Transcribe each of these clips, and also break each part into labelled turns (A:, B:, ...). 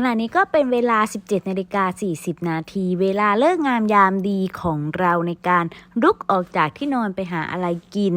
A: ขณะนี้ก็เป็นเวลา 17นาฬิกา40 นาที เวลาเลิกงามยามดีของเราในการลุกออกจากที่นอนไปหาอะไรกิน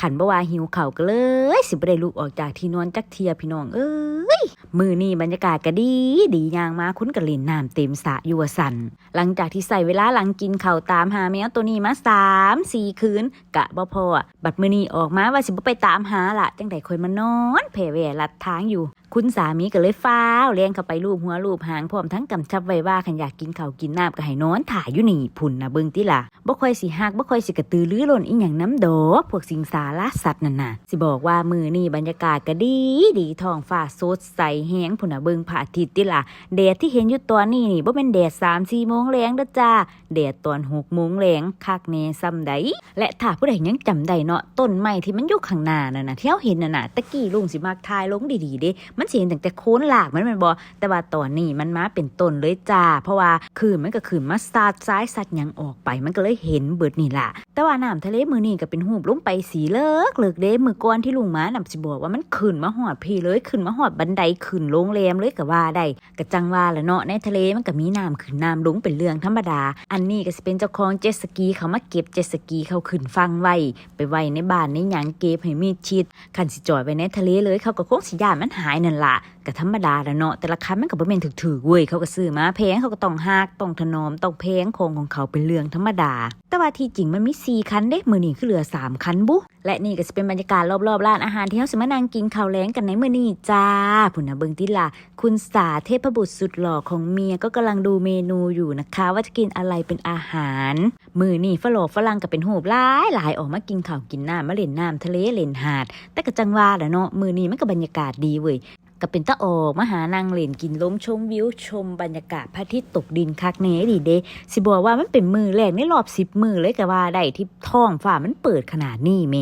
A: ขันบวาหิวเข่าก็เลย สิบได้ลุกออกจากที่นอนจักเทียพี่น้องเอ้ยมือนี่บรรยากาศก็ดี ดียางมาคุ้นกับล่นน้ำเต็มสะยู่ว่าสัน หลังจากที่ใส่เวลาหลังกินเข่าตามหาแมวตัวนี้มาสามสี่คืนกะบ่พอบัดมือนี่ออกมาว่าสิบไปตามหาละจังไดคอยมานอนแผ่แหวลัดทางอยู่ คุณสามีก็เลยฟ้าวเลี้ยงเข้าไปรูปหัวรูปหางพร้อมทั้งกำชับไว้ว่าขันอยากกินข้าวกินน้ำก็ให้นอนถ่ายอยู่นี่พุ่นนะเบิ่งติล่ะบ่ค่อยสิฮักบ่ค่อยสิกระตือรือร้นอีหยังน้ำดอกพวกสิงสารสัตว์นั่นน่ะสิบอกว่ามือนี่บรรยากาศก็ดี ดีท้องฟ้าสดใสแฮงพุ่นนะเบิ่งพระอาทิตย์ติล่ะแดดที่เห็นอยู่ตอนนี้นี่บ่เป็นแดด3-4โมงแลงเด้อจ้าแดดตอน6โมงแลงคักแน่ซ้ำใดและถ้าผู้ใดยังจำได้เนาะต้นไม้ที่มันอยู่ข้างหน้านั่นน่ะที่เราเห็นนั่นน่ะตะกี้ลุงสิมักทายลงดีๆเด้มันสิเห็นตั้งแต่โค้นหลากมันม่นบ่แต่ว่าตอนนี้มันมาเป็นต้นเลยจ้า เพราะว่าคืนมันก็คืนมาสาดซ้ายสัดยังออกไป มันก็เลยเห็นเบิดนี่ล่ะ แต่ว่าน้ำทะเลมือนี่ก็เป็นหูบลงไปสีเลิกเลิกเด้มือก่อนที่ลุงมานำสิบอกว่ามันขึ้นมาหอดพี่เลยขึ้นมาหอดบันไดขึ้นโรงแรมเลยก็ว่าได้ก็จังว่าแหละเนาะในทะเลมันก็มีน้ำขึ้นน้ำลงเป็นเรื่องธรรมดา อันนี้ก็สิเป็นเจ้าของเจ็ตสกีเขามาเก็บเจ็ตสกีเขาขึ้นฟังไว้ไปไว้ในบ้านในหยังเก็บให้มีชิดคันสิจอยไว้ในทะเลเลยเขาก็คงสิยานมันหายนั่นล่ะก็ธรรมดาล้วเนาะแต่ละคันมันก็บ่แม่นถึกๆเว้ยเขาก็ซื้อมาแพงเขาก็ต้องฮักต้องถนอมต้องแพงของของเขาเป็นเรื่องธรรมดา แต่ว่าที่จริงมันมี4คันเด้มื้อนี้คือเหลือ 3 คันบุและนี่ก็สิเป็นบรรยากาศรอบๆร้านอาหารที่เฮาสิมานั่งกินข้าวแลงกันในมื้อนี้จ้าพุ่นน่ะเบิ่งติล่ะคุณสาเทพบุตรสุดหล่อของเมียก็กำลังดูเมนูอยู่นะคะ ว่าจะกินอะไรเป็นอาหารมื้อนี้ฝรั่งฝรั่งก็เป็นหูบหลายหลายออกมากินข้าวกินน้ำมาเล่นน้ำทะเลเล่นหาด แต่ก็จังว่าละเนาะมือนี้มันก็บรรยากาศดีเว้ย ก็เป็นตะออกมาหานางเล่นกินล้มชมวิวชมบรรยากาศพระอาทิตย์ตกดินคักเนดีเดสิบอกว่ามันเป็นมือแรกในรอบสิบมือเลยก็ว่าได้ที่ท้องฟ้ามันเปิดขนาดนี้แหม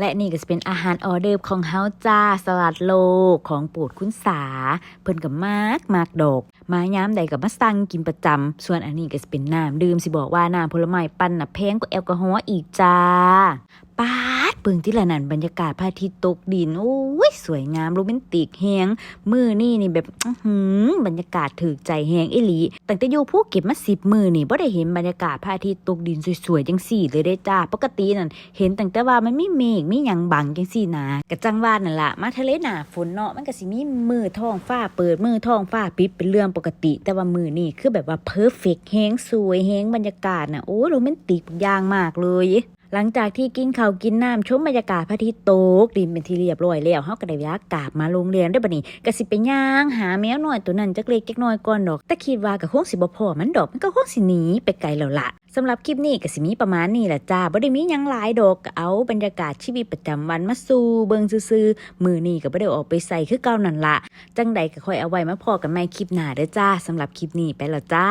A: และนี่ก็จะเป็นอาหารออเดิร์ฟของเฮาจ้าสลัดโลกของโปรดคุณสา เพิ่นกับมากมากดอกมาย้ำใดกับมาสั่งกินประจำส่วนอันนี้ก็จะเป็นน้ำดื่มสิบอกว่าน้ำผลไม้ปั่นน่ะแพงกว่าแอลกอฮอล์อีกจ้าปาดเบิ่งที่ละนั่นบรรยากาศพระอาทิตย์ตกดินโอ้ สวยงามโรแมนติกแฮงมือนี่นี่แบบอหืบรรยากาศถือใจแฮงอีหลีตั้งแต่อยู่ภูเก็ตมาสิบมือนี่บ่ได้เห็นบรรยากาศพระอาทิตย์ตกดินสวยๆจังสี่เลยได้จ้าปกตินั่นเห็นตั้งแต่ว่ามันมีเมฆมีหยังบังจังสี่นะกะจังว่านั่นละมาทะเลหนาฝนเนาะมันก็สิมีมือท้องฟ้าเปิดมือท้องฟ้าปิดเป็นเรื่องปกติ แต่ว่ามือนี่คือแบบว่าเพอร์เฟกแฮงสวยแฮงบรรยากาศน่ะโอ้โรแมนติกอย่างมากเลย หลังจากที่กินข้าวกินน้ำชมบรรยากาศพระอาทิตย์ตกดินเป็นที่เรียบร้อยแล้วเฮาก็ได้เวลากลับมาโรงเรียนได้บัดนี้ก็สิไปย่างหาแมวน้อยตัวนั้นจักเล็กจักน้อยก่อนดอก แต่คิดว่าก็คงสิบ่พอมันดอกมันก็คงสิหนีไปไกลแล้วล่ะสำหรับคลิปนี้ก็สิมีประมาณนี้แหละจ้าบ่ได้มีหยังหลายดอกก็เอาบรรยากาศชีวิตประจำวันมาสู่เบิ่งซื่อๆมือนี้ก็บ่ได้ออกไปใส่คือเก่านั่นล่ะจังใดก็ค่อยเอาไว้มาพอกันใหม่คลิปหน้าเด้อจ้าสำหรับคลิปนี้ไปแล้วจ้า